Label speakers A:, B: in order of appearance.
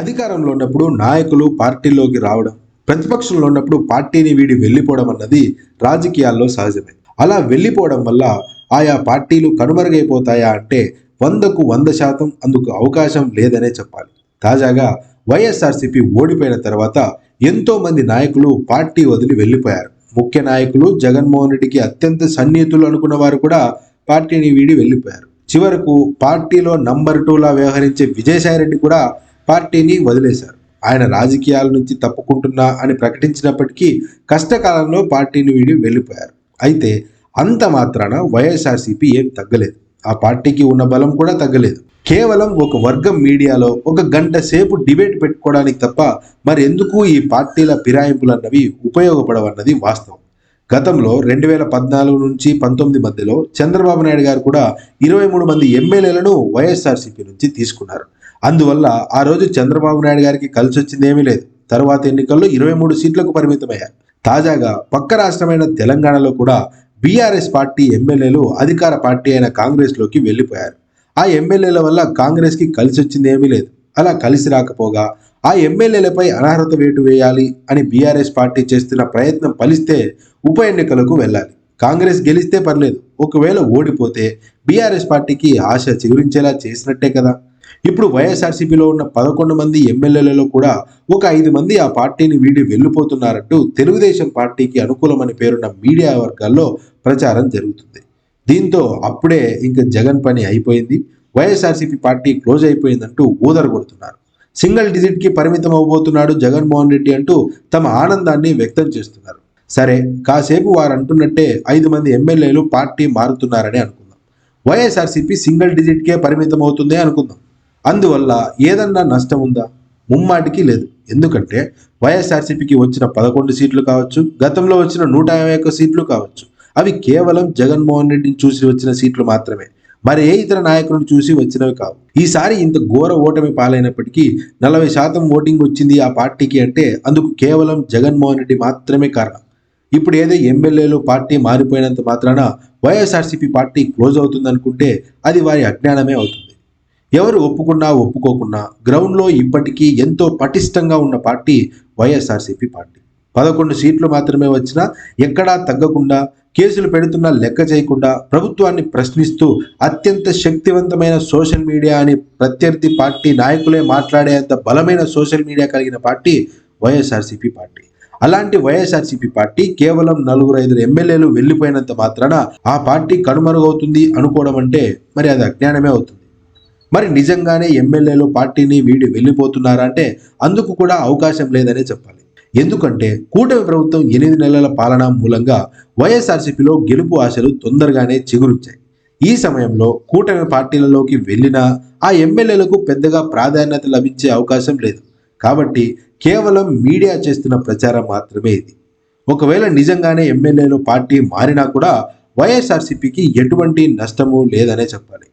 A: అధికారంలో ఉన్నప్పుడు నాయకులు పార్టీలోకి రావడం ప్రతిపక్షంలో ఉన్నప్పుడు పార్టీని వీడి వెళ్ళిపోవడం అన్నది రాజకీయాల్లో సహజమే. అలా వెళ్ళిపోవడం వల్ల ఆయా పార్టీలు కనుమరుగైపోతాయా అంటే వందకు వంద శాతం అందుకు అవకాశం లేదనే చెప్పాలి. తాజాగా వైఎస్ఆర్సీపీ ఓడిపోయిన తర్వాత ఎంతో మంది నాయకులు పార్టీ వదిలి వెళ్ళిపోయారు. ముఖ్య నాయకులు జగన్మోహన్ రెడ్డికి అత్యంత సన్నిహితులు అనుకున్న వారు కూడా పార్టీని వీడి వెళ్ళిపోయారు. చివరకు పార్టీలో నంబర్ టూలా వ్యవహరించే విజయసాయిరెడ్డి కూడా పార్టీని వదిలేశారు. ఆయన రాజకీయాల నుంచి తప్పుకుంటున్నా అని ప్రకటించినప్పటికీ కష్టకాలంలో పార్టీని వీడి వెళ్ళిపోయారు. అయితే అంత మాత్రాన వైఎస్ఆర్సీపీ ఏం తగ్గలేదు. ఆ పార్టీకి ఉన్న బలం కూడా తగ్గలేదు. కేవలం ఒక వర్గం మీడియాలో ఒక గంట సేపు డిబేట్ పెట్టుకోవడానికి తప్ప మరి ఎందుకు ఈ పార్టీల ఫిరాయింపులు అన్నవి ఉపయోగపడవన్నది వాస్తవం. గతంలో రెండు వేల పద్నాలుగు నుంచి పంతొమ్మిది మధ్యలో చంద్రబాబు నాయుడు గారు కూడా ఇరవై మూడు మంది ఎమ్మెల్యేలను వైఎస్ఆర్సీపీ నుంచి తీసుకున్నారు. అందువల్ల ఆ రోజు చంద్రబాబు నాయుడు గారికి కలిసి వచ్చింది ఏమీ లేదు. తరువాత ఎన్నికల్లో ఇరవై మూడు సీట్లకు పరిమితమయ్యారు. తాజాగా పక్క రాష్ట్రమైన తెలంగాణలో కూడా బీఆర్ఎస్ పార్టీ ఎమ్మెల్యేలు అధికార పార్టీ అయిన కాంగ్రెస్లోకి వెళ్ళిపోయారు. ఆ ఎమ్మెల్యేల వల్ల కాంగ్రెస్కి కలిసి వచ్చింది ఏమీ లేదు. అలా కలిసి రాకపోగా ఆ ఎమ్మెల్యేలపై అనర్హత వేటు వేయాలి అని బీఆర్ఎస్ పార్టీ చేస్తున్న ప్రయత్నం ఫలిస్తే ఉప ఎన్నికలకు వెళ్ళాలి. కాంగ్రెస్ గెలిస్తే పర్లేదు. ఒకవేళ ఓడిపోతే బీఆర్ఎస్ పార్టీకి ఆశ చిగురించేలా చేసినట్టే కదా. ఇప్పుడు వైఎస్ఆర్సీపీలో ఉన్న పదకొండు మంది ఎమ్మెల్యేలలో కూడా ఒక ఐదు మంది ఆ పార్టీని వీడి వెళ్ళిపోతున్నారంటూ తెలుగుదేశం పార్టీకి అనుకూలమని పేరున్న మీడియా వర్గాల్లో ప్రచారం జరుగుతుంది. దీంతో అప్పుడే ఇంకా జగన్ పని అయిపోయింది. వైఎస్ఆర్సీపీ పార్టీ క్లోజ్ అయిపోయిందంటూ ఊదరగొడుతున్నారు సింగిల్ డిజిట్కి పరిమితం అవబోతున్నాడు జగన్మోహన్ రెడ్డి అంటూ తమ ఆనందాన్ని వ్యక్తం చేస్తున్నారు. సరే కాసేపు వారు అంటున్నట్టే ఐదు మంది ఎమ్మెల్యేలు పార్టీ మారుతున్నారని అనుకుందాం. వైఎస్ఆర్సీపీ సింగిల్ డిజిట్కే పరిమితం అవుతుంది అనుకుందాం. అందువల్ల ఏదన్నా నష్టం ఉందా? ముమ్మాటికి లేదు. ఎందుకంటే వైఎస్ఆర్సీపీకి వచ్చిన పదకొండు సీట్లు కావచ్చు గతంలో వచ్చిన నూట యాభై ఒక్క సీట్లు కావచ్చు అవి కేవలం జగన్మోహన్ రెడ్డిని చూసి వచ్చిన సీట్లు మాత్రమే. మరి ఏ ఇతర నాయకులను చూసి వచ్చినవి కావు? ఈసారి ఇంత ఘోర ఓటమి పాలైనప్పటికీ నలభై శాతం ఓటింగ్ వచ్చింది ఆ పార్టీకి అంటే అందుకు కేవలం జగన్మోహన్ రెడ్డి మాత్రమే కారణం. ఇప్పుడు ఏదో ఎమ్మెల్యేలు పార్టీ మారిపోయినంత మాత్రాన వైఎస్ఆర్సీపీ పార్టీ క్లోజ్ అవుతుందనుకుంటే అది వారి అజ్ఞానమే అవుతుంది. ఎవరు ఒప్పుకున్నా ఒప్పుకోకున్నా గ్రౌండ్లో ఇప్పటికీ ఎంతో పటిష్టంగా ఉన్న పార్టీ వైఎస్ఆర్సీపీ పార్టీ. పదకొండు సీట్లు మాత్రమే వచ్చినా ఎక్కడా తగ్గకుండా కేసులు పెడుతున్నా లెక్క చేయకుండా ప్రభుత్వాన్ని ప్రశ్నిస్తూ అత్యంత శక్తివంతమైన సోషల్ మీడియా అని ప్రత్యర్థి పార్టీ నాయకులే మాట్లాడేంత బలమైన సోషల్ మీడియా కలిగిన పార్టీ వైఎస్ఆర్సీపీ పార్టీ. అలాంటి వైఎస్ఆర్సీపీ పార్టీ కేవలం నలుగురు ఐదుగురు ఎమ్మెల్యేలు వెళ్ళిపోయినంత మాత్రాన ఆ పార్టీ కనుమరుగవుతుంది అనుకోవడం అంటే మరి అది అజ్ఞానమే అవుతుంది. మరి నిజంగానే ఎమ్మెల్యేలు పార్టీని వీడి వెళ్ళిపోతున్నారా అంటే అందుకు కూడా అవకాశం లేదనే చెప్పాలి. ఎందుకంటే కూటమి ప్రభుత్వం ఎనిమిది నెలల పాలన మూలంగా వైఎస్ఆర్సీపీలో గెలుపు ఆశలు తొందరగానే చిగురుచ్చాయి. ఈ సమయంలో కూటమి పార్టీలలోకి వెళ్ళినా ఆ ఎమ్మెల్యేలకు పెద్దగా ప్రాధాన్యత లభించే అవకాశం లేదు. కాబట్టి కేవలం మీడియా చేస్తున్న ప్రచారం మాత్రమే ఇది. ఒకవేళ నిజంగానే ఎమ్మెల్యేలు పార్టీ మారినా కూడా వైఎస్ఆర్సీపీకి ఎటువంటి నష్టము లేదనే చెప్పాలి.